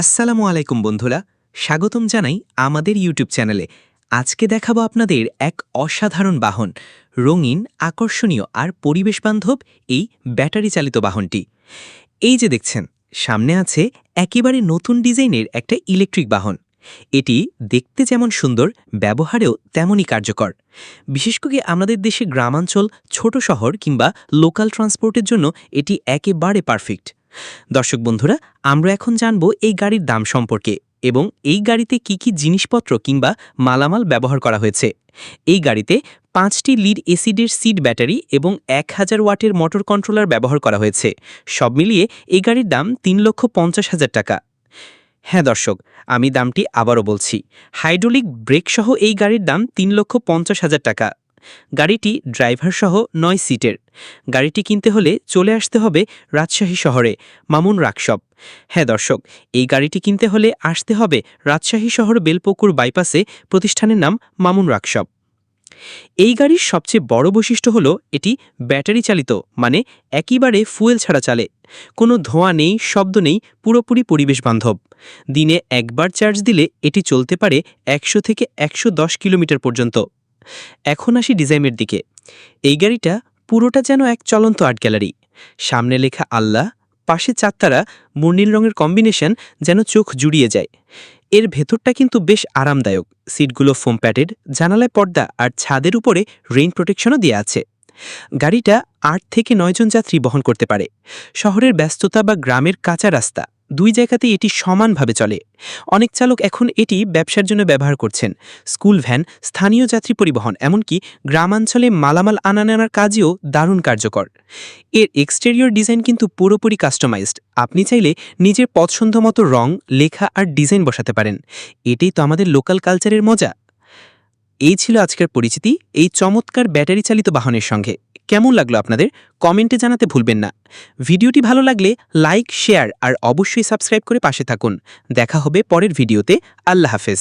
আসসালামু আলাইকুম বন্ধুরা, স্বাগতম জানাই আমাদের ইউটিউব চ্যানেলে। আজকে দেখাবো আপনাদের এক অসাধারণ বাহন, রঙিন, আকর্ষণীয় আর পরিবেশ বান্ধব এই ব্যাটারি চালিত বাহনটি। এই যে দেখছেন, সামনে আছে একেবারে নতুন ডিজাইনের একটা ইলেকট্রিক বাহন। এটি দেখতে যেমন সুন্দর, ব্যবহারেও তেমনই কার্যকর। বিশেষ করে আমাদের দেশে গ্রামাঞ্চল, ছোট শহর কিংবা লোকাল ট্রান্সপোর্টের জন্য এটি একেবারে পারফেক্ট। দর্শক বন্ধুরা, আমরা এখন জানব এই গাড়ির দাম সম্পর্কে এবং এই গাড়িতে কি কি জিনিসপত্র কিংবা মালামাল ব্যবহার করা হয়েছে। এই গাড়িতে পাঁচটি লিড এসিডের সিড ব্যাটারি এবং এক হাজার ওয়াটের মোটর কন্ট্রোলার ব্যবহার করা হয়েছে। সব মিলিয়ে এই গাড়ির দাম তিন লক্ষ পঞ্চাশ হাজার টাকা। হ্যাঁ দর্শক, আমি দামটি আবারও বলছি। হাইড্রোলিক ব্রেক সহ এই গাড়ির দাম তিন লক্ষ পঞ্চাশ হাজার টাকা। গাড়িটি ড্রাইভার সহ নয় সিটের। গাড়িটি কিনতে হলে চলে আসতে হবে রাজশাহী শহরে, মামুন রাকশপ হ্যাঁ দর্শক, এই গাড়িটি কিনতে হলে আসতে হবে রাজশাহী শহর বেলপুকুর বাইপাসে প্রতিষ্ঠানের নাম মামুন রাকশপ এই গাড়ির সবচেয়ে বড় বৈশিষ্ট্য হল এটি ব্যাটারি চালিত মানে একইবারে ফুয়েল ছাড়া চালে। কোনো ধোঁয়া নেই, শব্দ নেই, পুরোপুরি পরিবেশ বান্ধব দিনে একবার চার্জ দিলে এটি চলতে পারে একশো থেকে একশো দশ কিলোমিটার পর্যন্ত। এখন আসি ডিজাইনের দিকে। এই গাড়িটা পুরোটা যেন এক চলন্ত আর্ট গ্যালারি। সামনে লেখা আল্লাহ, পাশে চারতারা মুর্নীল রঙের কম্বিনেশন যেন চোখ জুড়িয়ে যায়। এর ভেতরটা কিন্তু বেশ আরামদায়ক। সিটগুলো ফোম প্যাডেড, জানালায় পর্দা আর ছাদের উপরে রেইন প্রোটেকশনও দেওয়া আছে। গাড়িটা আট থেকে নয়জন যাত্রী বহন করতে পারে। শহরের ব্যস্ততা বা গ্রামের কাঁচা রাস্তা। দুই জায়গাতেই এটি সমানভাবে চলে। অনেক চালক এখন এটি ব্যবসার জন্য ব্যবহার করছেন। স্কুল ভ্যান, স্থানীয় যাত্রী পরিবহন, এমনকি গ্রামাঞ্চলে মালামাল আনা আনানার কাজেও দারুণ কার্যকর। এর এক্সটেরিয়র ডিজাইন কিন্তু পুরোপুরি কাস্টমাইজড আপনি চাইলে নিজের পছন্দ মতো রং, লেখা আর ডিজাইন বসাতে পারেন। এটাই তো আমাদের লোকাল কালচারের মজা। এই ছিল আজকের পরিচিতি। এই চমৎকার ব্যাটারি চালিত বাহনের সঙ্গে। কেমন লাগল আপনাদের? কমেন্টে জানাতে ভুলবেন না। ভিডিওটি ভালো লাগলে লাইক, শেয়ার আর অবশ্যই সাবস্ক্রাইব করে পাশে থাকুন। দেখা হবে পরের ভিডিওতে। আল্লাহ হাফেজ।